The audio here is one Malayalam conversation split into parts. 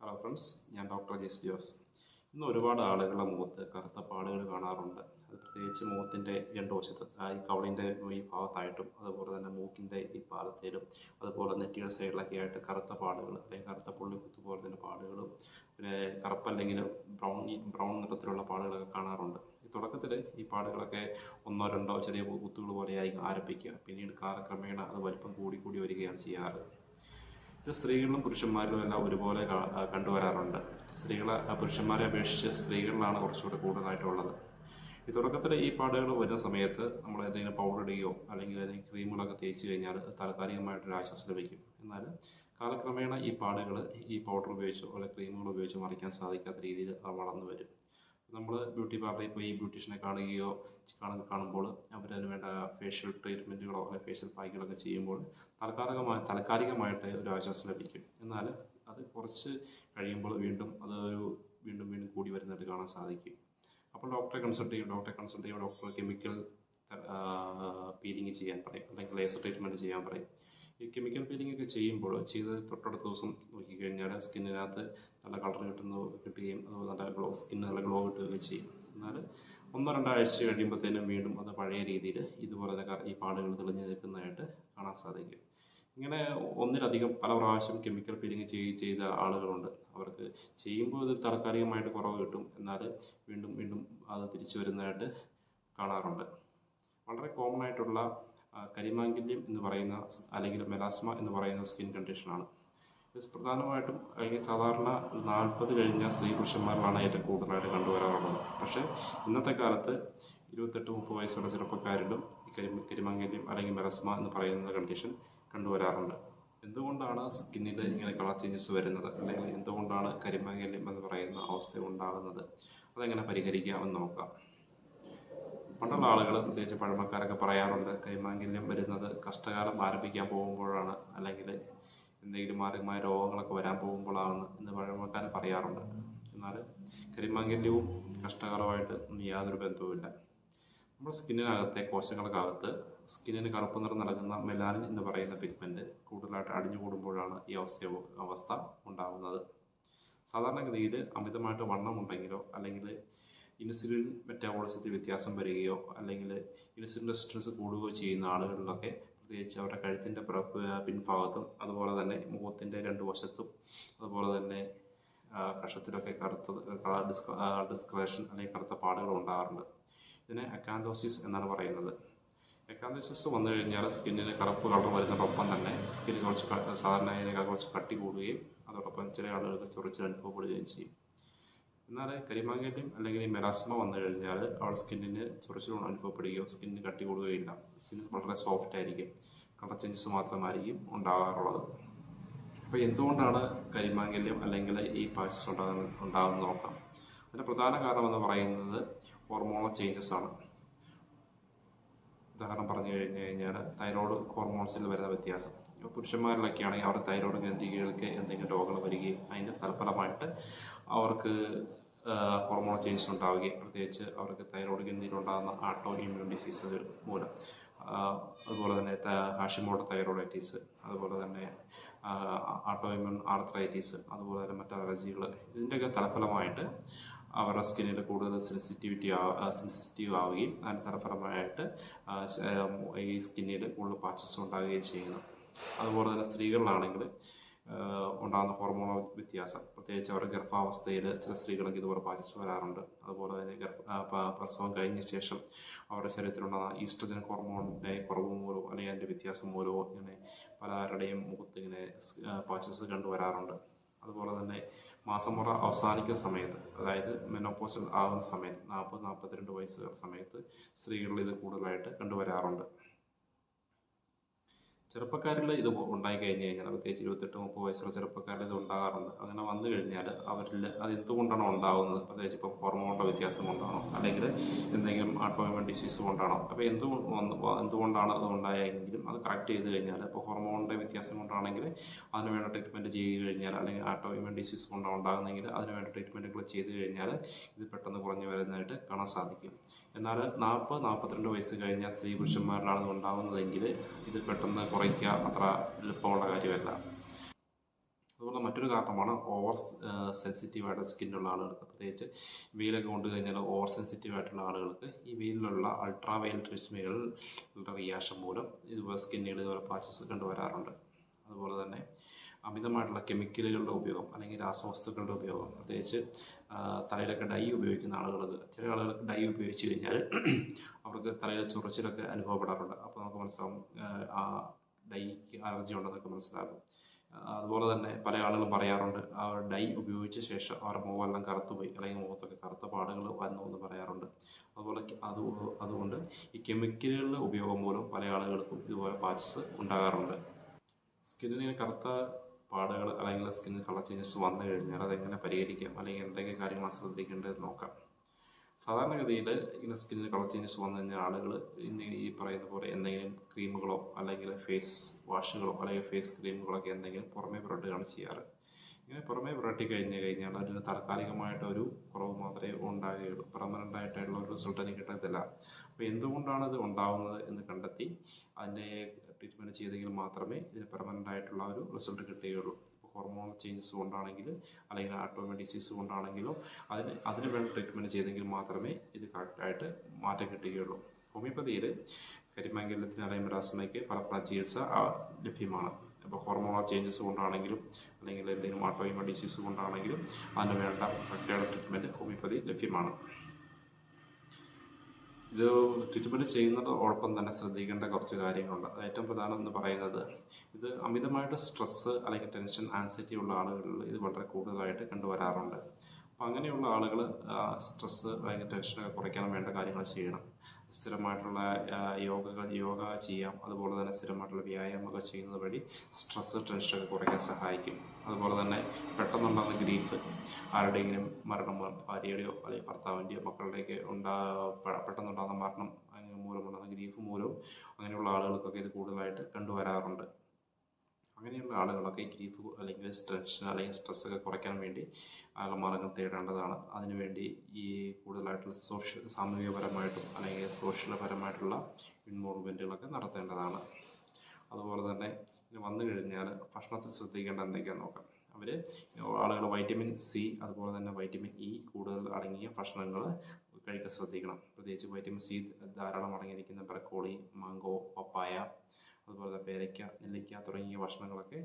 ഹലോ ഫ്രണ്ട്സ് ഞാൻ ഡോക്ടർ ജെസ് ജോസ്. ഇന്ന് ഒരുപാട് ആളുകളുടെ മുഖത്ത് കറുത്ത പാടുകൾ കാണാറുണ്ട്. അത് പ്രത്യേകിച്ച് മുഖത്തിന്റെ രണ്ട് വശത്ത് ഈ കവളിന്റെ ഈ ഭാഗത്തായിട്ടും അതുപോലെ തന്നെ മൂക്കിന്റെ ഈ ഭാഗത്തേലും അതുപോലെ നെറ്റിയുടെ സൈഡിലൊക്കെ ആയിട്ട് കറുത്ത പാടുകൾ അല്ലെങ്കിൽ കറുത്ത പുള്ളി കുത്തു തന്നെ പാടുകളും പിന്നെ കറുപ്പല്ലെങ്കിൽ ബ്രൗൺ ബ്രൗൺ നിറത്തിലുള്ള പാടുകളൊക്കെ കാണാറുണ്ട്. ഈ തുടക്കത്തിൽ ഈ പാടുകളൊക്കെ ഒന്നോ രണ്ടോ ചെറിയ കുത്തുകൾ പോലെയായി ആരംഭിക്കുക. പിന്നീട് കാലക്രമേണ അത് വലിപ്പം കൂടി കൂടി വരികയാണ് ചെയ്യാറ്. ഇത് സ്ത്രീകളിലും പുരുഷന്മാരിലും എല്ലാം ഒരുപോലെ കണ്ടുവരാറുണ്ട്. സ്ത്രീകളെ പുരുഷന്മാരെ അപേക്ഷിച്ച് സ്ത്രീകളിലാണ് കുറച്ചുകൂടെ കൂടുതലായിട്ടുള്ളത്. ഈ തുടക്കത്തിൽ ഈ പാടുകൾ വരുന്ന സമയത്ത് നമ്മൾ എന്തെങ്കിലും പൗഡർ ഇടുകയോ അല്ലെങ്കിൽ ഏതെങ്കിലും ക്രീമുകളൊക്കെ തേച്ച് കഴിഞ്ഞാൽ താൽക്കാലികമായിട്ടൊരു ആശ്വാസം ലഭിക്കും. എന്നാൽ കാലക്രമേണ ഈ പാടുകൾ ഈ പൗഡർ ഉപയോഗിച്ചോ അല്ലെങ്കിൽ ക്രീമുകൾ ഉപയോഗിച്ചോ മറിക്കാൻ സാധിക്കാത്ത രീതിയിൽ വളർന്നു വരും. നമ്മൾ ബ്യൂട്ടി പാർലറിൽ പോയി ബ്യൂട്ടീഷ്യനെ കാണുകയോ കാണുമ്പോൾ അവരതിന് വേണ്ട ഫേഷ്യൽ ട്രീറ്റ്മെന്റുകളോ അല്ലെങ്കിൽ ഫേഷ്യൽ പാക്കുകളൊക്കെ ചെയ്യുമ്പോൾ താൽക്കാലികമായി താൽക്കാലികമായിട്ട് ഒരു ആശ്വാസം ലഭിക്കും. എന്നാൽ അത് കുറച്ച് കഴിയുമ്പോൾ വീണ്ടും അത് ഒരു വീണ്ടും വീണ്ടും കൂടി വരുന്നതായിട്ട് കാണാൻ സാധിക്കും. അപ്പോൾ ഡോക്ടറെ കൺസൾട്ട് ചെയ്യും. ഡോക്ടറെ കൺസൾട്ട് ചെയ്യുമ്പോൾ ഡോക്ടർ കെമിക്കൽ പീലിംഗ് ചെയ്യാൻ പറയും. അല്ലെങ്കിൽ ലേസർ ട്രീറ്റ്മെന്റ് ചെയ്യാൻ പറയും. ഈ കെമിക്കൽ പീലിംഗ് ഒക്കെ ചെയ്യുമ്പോൾ ചെയ്ത് തൊട്ടടുത്ത ദിവസം നോക്കിക്കഴിഞ്ഞാൽ സ്കിന്നിനകത്ത് നല്ല കളർ കിട്ടുന്ന കിട്ടുകയും അതുപോലെ നല്ല ഗ്ലോ സ്കിന്ന് നല്ല ഗ്ലോ കിട്ടുകയൊക്കെ ചെയ്യും. എന്നാൽ ഒന്നോ രണ്ടോ ആഴ്ച കഴിയുമ്പോഴത്തേനും വീണ്ടും അത് പഴയ രീതിയിൽ ഇതുപോലെ തന്നെ ഈ പാടുകൾ തെളിഞ്ഞു നിൽക്കുന്നതായിട്ട് കാണാൻ സാധിക്കും. ഇങ്ങനെ ഒന്നിലധികം പല പ്രാവശ്യം കെമിക്കൽ പീലിംഗ് ചെയ് ചെയ്ത ആളുകളുണ്ട്. അവർക്ക് ചെയ്യുമ്പോൾ ഇത് താൽക്കാലികമായിട്ട് കുറവ് കിട്ടും. എന്നാൽ വീണ്ടും വീണ്ടും അത് തിരിച്ചു വരുന്നതായിട്ട് കാണാറുണ്ട്. വളരെ കോമൺ ആയിട്ടുള്ള കരിമാംഗല്യം എന്ന് പറയുന്ന അല്ലെങ്കിൽ മെലാസ്മ എന്ന് പറയുന്ന സ്കിൻ കണ്ടീഷനാണ് ഇത് പ്രധാനമായിട്ടും അല്ലെങ്കിൽ സാധാരണ നാൽപ്പത് കഴിഞ്ഞ സ്ത്രീ പുരുഷന്മാരിലാണ് ഏറ്റവും കൂടുതലായിട്ട് കണ്ടുവരാറുള്ളത്. പക്ഷേ ഇന്നത്തെ കാലത്ത് ഇരുപത്തെട്ട് മുപ്പത് വയസ്സുള്ള ചെറുപ്പക്കാരിലും ഈ കരി കരിമാംഗല്യം അല്ലെങ്കിൽ മെലസ്മ എന്ന് പറയുന്ന കണ്ടീഷൻ കണ്ടുവരാറുണ്ട്. എന്തുകൊണ്ടാണ് സ്കിന്നിൽ ഇങ്ങനെ കളർ ചേഞ്ചസ് വരുന്നത്? അല്ലെങ്കിൽ എന്തുകൊണ്ടാണ് കരിമാംഗല്യം എന്ന് പറയുന്ന അവസ്ഥ ഉണ്ടാകുന്നത്? അതെങ്ങനെ പരിഹരിക്കാമെന്ന് നോക്കാം. പണ്ടുള്ള ആളുകൾ പ്രത്യേകിച്ച് പഴമക്കാരൊക്കെ പറയാറുണ്ട് കൈമാങ്കല്യം വരുന്നത് കഷ്ടകാലം ആരംഭിക്കാൻ പോകുമ്പോഴാണ് അല്ലെങ്കിൽ എന്തെങ്കിലും മാരകമായ രോഗങ്ങളൊക്കെ വരാൻ പോകുമ്പോഴാണെന്ന് എന്ന് പഴമക്കാർ പറയാറുണ്ട്. എന്നാൽ കരിമാംഗല്യവും കഷ്ടകാലമായിട്ട് യാതൊരു ബന്ധവുമില്ല. നമ്മുടെ സ്കിന്നിനകത്തെ കോശങ്ങൾക്കകത്ത് സ്കിന്നിന് കറുപ്പ് നിറം നൽകുന്ന മെലാനിൻ എന്ന് പറയുന്ന പിഗ്മെന്റ് കൂടുതലായിട്ട് അടിഞ്ഞു കൂടുമ്പോഴാണ് ഈ അവസ്ഥ അവസ്ഥ ഉണ്ടാകുന്നത് സാധാരണഗതിയിൽ അമിതമായിട്ട് വണ്ണമുണ്ടെങ്കിലോ അല്ലെങ്കിൽ ഇൻസുലിൻ മെറ്റാബോളിസത്തിൽ വ്യത്യാസം വരികയോ അല്ലെങ്കിൽ ഇൻസുലിൻ റെസിസ്റ്റൻസ് കൂടുകയോ ചെയ്യുന്ന ആളുകളിലൊക്കെ പ്രത്യേകിച്ച് അവരുടെ കഴുത്തിന്റെ പിൻഭാഗത്തും അതുപോലെ തന്നെ മുഖത്തിന്റെ രണ്ട് വശത്തും അതുപോലെ തന്നെ കഷത്തിലൊക്കെ കറുത്ത ഡിസ്ക ഡിസ്ക്രേഷൻ അല്ലെങ്കിൽ കറുത്ത പാടുകൾ ഉണ്ടാകാറുണ്ട്. ഇതിനെ അക്കാന്തോസിസ് എന്നാണ് പറയുന്നത്. എക്കാന്തോസിസ് വന്നു കഴിഞ്ഞാൽ സ്കിന്നിന് കറുപ്പ് കളർ വരുന്നതോടൊപ്പം തന്നെ സ്കിന്നിന് കുറച്ച് സാധാരണ കുറച്ച് കട്ടി കൂടുകയും അതോടൊപ്പം ചില ആളുകൾക്ക് ചൊറിച്ചിൽ അനുഭവപ്പെടുകയും ചെയ്യും. എന്നാൽ കരിമാങ്കല്യം അല്ലെങ്കിൽ മെറാസ്മ വന്നു കഴിഞ്ഞാൽ അവൾ സ്കിന്നിന് ചൊറിച്ചിൽ അനുഭവപ്പെടുകയോ സ്കിന്നിന് കട്ടി കൂടുകയില്ല. സ്കിൻ വളരെ സോഫ്റ്റ് ആയിരിക്കും. കളർ ചേഞ്ചസ് മാത്രമായിരിക്കും ഉണ്ടാകാറുള്ളത്. അപ്പോൾ എന്തുകൊണ്ടാണ് കരിമാങ്കല്യം അല്ലെങ്കിൽ ഈ പാച്ചസ് ഉണ്ടാകുന്ന ഉണ്ടാകുന്ന നോക്കാം. അതിന്റെ പ്രധാന കാരണം എന്ന് പറയുന്നത് ഹോർമോണൽ ചേഞ്ചസ് ആണ്. ഉദാഹരണം പറഞ്ഞു കഴിഞ്ഞു കഴിഞ്ഞാൽ തൈറോയ്ഡ് ഹോർമോൺസിൽ വരുന്ന വ്യത്യാസം. ഇപ്പോൾ പുരുഷന്മാരിലൊക്കെ ആണെങ്കിൽ അവരുടെ തൈറോയ്ഡ് ഗ്രന്ഥികൾക്ക് എന്തെങ്കിലും രോഗങ്ങൾ വരികയും അതിന്റെ തൽഫലമായിട്ട് അവർക്ക് ഹോർമോൺ ചേഞ്ചസ് ഉണ്ടാവുകയും പ്രത്യേകിച്ച് അവർക്ക് തൈറോയ്ഡ് ഗ്രന്ഥിയിലുണ്ടാകുന്ന ആട്ടോ ഇമ്മ്യൂൺ ഡിസീസുകൾ മൂലം. അതുപോലെ തന്നെ ഹാഷിമോട്ടോ തൈറോയിഡൈറ്റീസ് അതുപോലെ തന്നെ ആട്ടോ ഇമ്യൂൺ ആർത്രൈറ്റീസ് അതുപോലെ തന്നെ മറ്റു അലർജികൾ ഇതിന്റെയൊക്കെ തലഫലമായിട്ട് അവരുടെ സ്കിന്നിൽ കൂടുതൽ സെൻസിറ്റിവിറ്റി സെൻസിറ്റീവ് ആവുകയും അതിന് തലഫലമായിട്ട് ഈ സ്കിന്നിൽ കൂടുതൽ പാച്ചസ് ഉണ്ടാവുകയും ചെയ്യുന്നു. അതുപോലെ തന്നെ സ്ത്രീകളിലാണെങ്കിൽ ഉണ്ടാകുന്ന ഹോർമോണൽ വ്യത്യാസം. പ്രത്യേകിച്ച് അവരുടെ ഗർഭാവസ്ഥയിൽ ചില സ്ത്രീകൾക്ക് ഇതുപോലെ പാച്ചസ് വരാറുണ്ട്. അതുപോലെ തന്നെ ഗർഭ പ്രസവം കഴിഞ്ഞ ശേഷം അവരുടെ ശരീരത്തിലുണ്ടാകുന്ന ഈസ്ട്രജൻ ഹോർമോണിന്റെ കുറവ് മൂലമോ അല്ലെങ്കിൽ അതിന്റെ വ്യത്യാസം മൂലമോ ഇങ്ങനെ പലരുടെയും മുഖത്ത് ഇങ്ങനെ പാച്ചസ് കണ്ടുവരാറുണ്ട്. അതുപോലെ തന്നെ മാസമുറ അവസാനിക്കുന്ന സമയത്ത് അതായത് മെനോപ്പോസൽ ആകുന്ന സമയത്ത് നാൽപ്പത് നാൽപ്പത്തിരണ്ട് വയസ്സ് സമയത്ത് സ്ത്രീകളിൽ ഇത് കൂടുതലായിട്ട് കണ്ടുവരാറുണ്ട്. ചെറുപ്പക്കാരിൽ ഇത് ഉണ്ടായി കഴിഞ്ഞ് കഴിഞ്ഞാൽ പ്രത്യേകിച്ച് ഇരുപത്തെട്ട് മുപ്പത് വയസ്സുള്ള ചെറുപ്പക്കാരിൽ ഇത് ഉണ്ടാകാറുണ്ട്. അങ്ങനെ വന്നു കഴിഞ്ഞാൽ അവരിൽ അത് എന്തുകൊണ്ടാണോ ഉണ്ടാകുന്നത് പ്രത്യേകിച്ച് ഇപ്പോൾ ഹോർമോണിന്റെ വ്യത്യാസം കൊണ്ടാണോ? അല്ലെങ്കിൽ എന്തെങ്കിലും ആട്ടോമിയൻ ഡിസീസ് കൊണ്ടാണോ? അപ്പോൾ എന്ത് എന്തുകൊണ്ടാണ് അത് ഉണ്ടായെങ്കിലും അത് കറക്റ്റ് ചെയ്ത് കഴിഞ്ഞാൽ ഇപ്പോൾ ഹോർമോണിന്റെ വ്യത്യാസം കൊണ്ടാണെങ്കിൽ അതിന് വേണ്ട ട്രീറ്റ്മെന്റ് ചെയ്ത് കഴിഞ്ഞാൽ അല്ലെങ്കിൽ ആട്ടോമിയൻ ഡിസീസ് കൊണ്ടാണ് ഉണ്ടാകുന്നെങ്കിൽ അതിന് വേണ്ട ട്രീറ്റ്മെന്റുകൾ ചെയ്ത് കഴിഞ്ഞാൽ ഇത് പെട്ടെന്ന് കുറഞ്ഞു വരുന്നതായിട്ട് കാണാൻ സാധിക്കും. എന്നാൽ നാൽപ്പത് നാൽപ്പത്തിരണ്ട് വയസ്സ് കഴിഞ്ഞ സ്ത്രീ പുരുഷന്മാരിലാണ് ഇത് ഉണ്ടാകുന്നതെങ്കിൽ ഇത് പെട്ടെന്ന് കുറയ്ക്കുക അത്ര എളുപ്പമുള്ള കാര്യമല്ല. അതുപോലെ മറ്റൊരു കാരണമാണ് ഓവർ സെൻസിറ്റീവായിട്ട് സ്കിന്നുള്ള ആളുകൾക്ക്. പ്രത്യേകിച്ച് വെയിലൊക്കെ കൊണ്ടു കഴിഞ്ഞാൽ ഓവർ സെൻസിറ്റീവ് ആയിട്ടുള്ള ആളുകൾക്ക് ഈ വെയിലുള്ള അൾട്രാ വയലറ്റ് രശ്മികളുടെ റിയാക്ഷൻ മൂലം ഇതുപോലെ സ്കിന്നുകൾ ഇതുപോലെ പാച്ചസ് കണ്ടുവരാറുണ്ട് അതുപോലെ തന്നെ അമിതമായിട്ടുള്ള കെമിക്കലുകളുടെ ഉപയോഗം അല്ലെങ്കിൽ രാസവസ്തുക്കളുടെ ഉപയോഗം. പ്രത്യേകിച്ച് തലയിലൊക്കെ ഡൈ ഉപയോഗിക്കുന്ന ആളുകൾക്ക് ചില ആളുകൾക്ക് ഡൈ ഉപയോഗിച്ച് കഴിഞ്ഞാൽ അവർക്ക് തലയിലെ ചൊറിച്ചിലൊക്കെ അനുഭവപ്പെടാറുണ്ട്. അപ്പോൾ നമുക്ക് മനസ്സിലാവും ഡൈക്ക് അലർജി ഉണ്ടെന്നൊക്കെ മനസ്സിലാകും. അതുപോലെ തന്നെ പല ആളുകളും പറയാറുണ്ട് ആ ഡൈ ഉപയോഗിച്ച ശേഷം അവരുടെ മുഖമെല്ലാം കറുത്തുപോയി അല്ലെങ്കിൽ മുഖത്തൊക്കെ കറുത്ത പാടുകൾ വന്നു എന്ന് പറയാറുണ്ട്. അതുപോലെ അത് അതുകൊണ്ട് ഈ കെമിക്കലുകളുടെ ഉപയോഗം മൂലം പല ആളുകൾക്കും ഇതുപോലെ പാച്ചസ് ഉണ്ടാകാറുണ്ട്. സ്കിന്നിന് കറുത്ത പാടുകൾ അല്ലെങ്കിൽ സ്കിന്നിൽ കളർ ചേഞ്ചസ് വന്നു കഴിഞ്ഞാൽ അതെങ്ങനെ പരിഹരിക്കാം അല്ലെങ്കിൽ എന്തൊക്കെ കാര്യങ്ങൾ ശ്രദ്ധിക്കേണ്ടത് നോക്കാം. സാധാരണഗതിയിൽ ഇങ്ങനെ സ്കിന്നിന് കളർ ചേഞ്ചസ് വന്നു കഴിഞ്ഞാൽ ആളുകൾ ഇന്ന് ഈ പറയുന്ന പോലെ എന്തെങ്കിലും ക്രീമുകളോ അല്ലെങ്കിൽ ഫേസ് വാഷുകളോ അല്ലെങ്കിൽ ഫേസ് ക്രീമുകളൊക്കെ എന്തെങ്കിലും പുറമേ പുരട്ടുകയാണ് ചെയ്യാറ്. ഇങ്ങനെ പുറമേ പുരട്ടി കഴിഞ്ഞ് കഴിഞ്ഞാൽ അതിന് താൽക്കാലികമായിട്ട് ഒരു കുറവ് മാത്രമേ ഉണ്ടാകുകയുള്ളൂ പെർമനന്റ് ആയിട്ടുള്ള ഒരു റിസൾട്ട് എനിക്ക് കിട്ടത്തില്ല. അപ്പോൾ എന്തുകൊണ്ടാണ് ഇത് ഉണ്ടാകുന്നത് എന്ന് കണ്ടെത്തി അതിന്റെ ട്രീറ്റ്മെന്റ് ചെയ്തെങ്കിൽ മാത്രമേ ഇതിന് പെർമനന്റ് ആയിട്ടുള്ള ഒരു റിസൾട്ട് കിട്ടുകയുള്ളൂ. ഹോർമോൺ ചേഞ്ചസ് കൊണ്ടാണെങ്കിൽ അല്ലെങ്കിൽ ആട്ടോമേ ഡിസീസ് കൊണ്ടാണെങ്കിലോ അതിന് അതിന് വേണ്ട ട്രീറ്റ്മെന്റ് ചെയ്തെങ്കിൽ മാത്രമേ ഇത് കറക്റ്റായിട്ട് മാറ്റം കിട്ടുകയുള്ളൂ. ഹോമിയോപ്പതിയിൽ കരിമാങ്കല്യത്തിന് അല്ലെങ്കിൽ രാസമയ്ക്ക് പല പല ചികിത്സ ലഭ്യമാണ്. അപ്പോൾ ഹോർമോണൽ ചേഞ്ചസ് കൊണ്ടാണെങ്കിലും അല്ലെങ്കിൽ എന്തെങ്കിലും ആട്ടോയിമ ഡിസീസ് കൊണ്ടാണെങ്കിലും അതിന് വേണ്ട കറക്റ്റായ ട്രീറ്റ്മെന്റ് ഹോമിയോപ്പതി ലഭ്യമാണ്. ഇത് ട്രീറ്റ്മെന്റ് ചെയ്യുന്നതോടൊപ്പം തന്നെ ശ്രദ്ധിക്കേണ്ട കുറച്ച് കാര്യങ്ങളുണ്ട്. അത് ഏറ്റവും പ്രധാനം എന്ന് പറയുന്നത് ഇത് അമിതമായിട്ട് സ്ട്രെസ്സ് അല്ലെങ്കിൽ ടെൻഷൻ ആൻസൈറ്റി ഉള്ള ആളുകളിൽ ഇത് വളരെ കൂടുതലായിട്ട് കണ്ടുവരാറുണ്ട്. അപ്പം അങ്ങനെയുള്ള ആളുകൾ സ്ട്രെസ്സ് അല്ലെങ്കിൽ ടെൻഷനൊക്കെ കുറയ്ക്കാൻ വേണ്ട കാര്യങ്ങൾ ചെയ്യണം. സ്ഥിരമായിട്ടുള്ള യോഗകൾ യോഗ ചെയ്യാം. അതുപോലെ തന്നെ സ്ഥിരമായിട്ടുള്ള വ്യായാമമൊക്കെ ചെയ്യുന്നത് വഴി സ്ട്രെസ്സ് ടെൻഷനൊക്കെ കുറയ്ക്കാൻ സഹായിക്കും. അതുപോലെ തന്നെ പെട്ടെന്നുണ്ടാകുന്ന ഗ്രീഫ് ആരുടെയെങ്കിലും മരണം ഭാര്യയുടെയോ അല്ലെങ്കിൽ ഭർത്താവിന്റെയോ മക്കളുടെയൊക്കെ ഉണ്ടാ പെട്ടെന്നുണ്ടാകുന്ന മരണം മൂലമുണ്ടാകുന്ന ഗ്രീഫ് മൂലവും അങ്ങനെയുള്ള ആളുകൾക്കൊക്കെ ഇത് കൂടുതലായിട്ട് കണ്ടുവരാറുണ്ട്. അങ്ങനെയുള്ള ആളുകളൊക്കെ ഈ ഗ്രീഫ് അല്ലെങ്കിൽ ടെൻഷൻ അല്ലെങ്കിൽ സ്ട്രെസ്സൊക്കെ കുറയ്ക്കാൻ വേണ്ടി ആളുകൾ മാർഗം തേടേണ്ടതാണ്. അതിനുവേണ്ടി ഈ കൂടുതലായിട്ടുള്ള സോഷ്യൽ സാമൂഹികപരമായിട്ടും അല്ലെങ്കിൽ സോഷ്യൽപരമായിട്ടുള്ള ഇൻവോൾവ്മെന്റുകളൊക്കെ നടത്തേണ്ടതാണ്. അതുപോലെ തന്നെ വന്നു കഴിഞ്ഞാൽ ഭക്ഷണത്തിൽ ശ്രദ്ധിക്കേണ്ട എന്തൊക്കെയാണെന്ന് നോക്കാം. അവർ ആളുകൾ വൈറ്റമിൻ സി അതുപോലെ തന്നെ വൈറ്റമിൻ ഇ കൂടുതൽ അടങ്ങിയ ഭക്ഷണങ്ങൾ കഴിക്കാൻ ശ്രദ്ധിക്കണം. പ്രത്യേകിച്ച് വൈറ്റമിൻ സി ധാരാളം അടങ്ങിയിരിക്കുന്ന ബ്രക്കോളി മാങ്കോ പപ്പായ അതുപോലെ പേരയ്ക്ക നെല്ലിക്ക തുടങ്ങിയ ഭക്ഷണങ്ങളൊക്കെ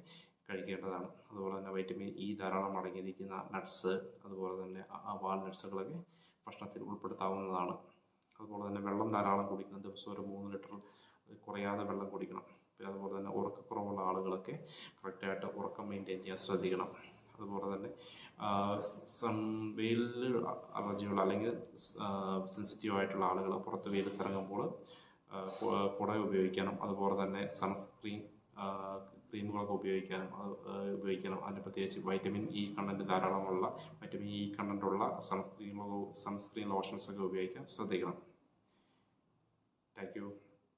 കഴിക്കേണ്ടതാണ്. അതുപോലെ തന്നെ വൈറ്റമിൻ ഇ ധാരാളം അടങ്ങിയിരിക്കുന്ന നട്ട്സ് അതുപോലെ തന്നെ വാൾനട്ട്സുകളൊക്കെ ഭക്ഷണത്തിൽ ഉൾപ്പെടുത്താവുന്നതാണ്. അതുപോലെ തന്നെ വെള്ളം ധാരാളം കുടിക്കണം. ദിവസം ഒരു മൂന്ന് ലിറ്റർ കുറയാതെ വെള്ളം കുടിക്കണം. പിന്നെ അതുപോലെ തന്നെ ഉറക്കക്കുറവുള്ള ആളുകളൊക്കെ കറക്റ്റായിട്ട് ഉറക്കം മെയിന്റെയിൻ ചെയ്യാൻ ശ്രദ്ധിക്കണം. അതുപോലെ തന്നെ വെയിൽ അലർജിയുള്ള അല്ലെങ്കിൽ സെൻസിറ്റീവ് ആയിട്ടുള്ള ആളുകൾ പുറത്ത് വെയിലത്തിറങ്ങുമ്പോൾ കുട ഉപയോഗിക്കണം അതുപോലെ തന്നെ സൺസ്ക്രീൻ ക്രീമുകളൊക്കെ ഉപയോഗിക്കാനും അത് ഉപയോഗിക്കണം. അതിന് പ്രത്യേകിച്ച് വൈറ്റമിൻ ഇ കണ്ടന്റ് ധാരാളമുള്ള വൈറ്റമിൻ ഇ കണ്ടന്റുള്ള സൺസ്ക്രീൻ സൺസ്ക്രീൻ ലോഷൻസ് ഒക്കെ ഉപയോഗിക്കാൻ ശ്രദ്ധിക്കണം. Thank you.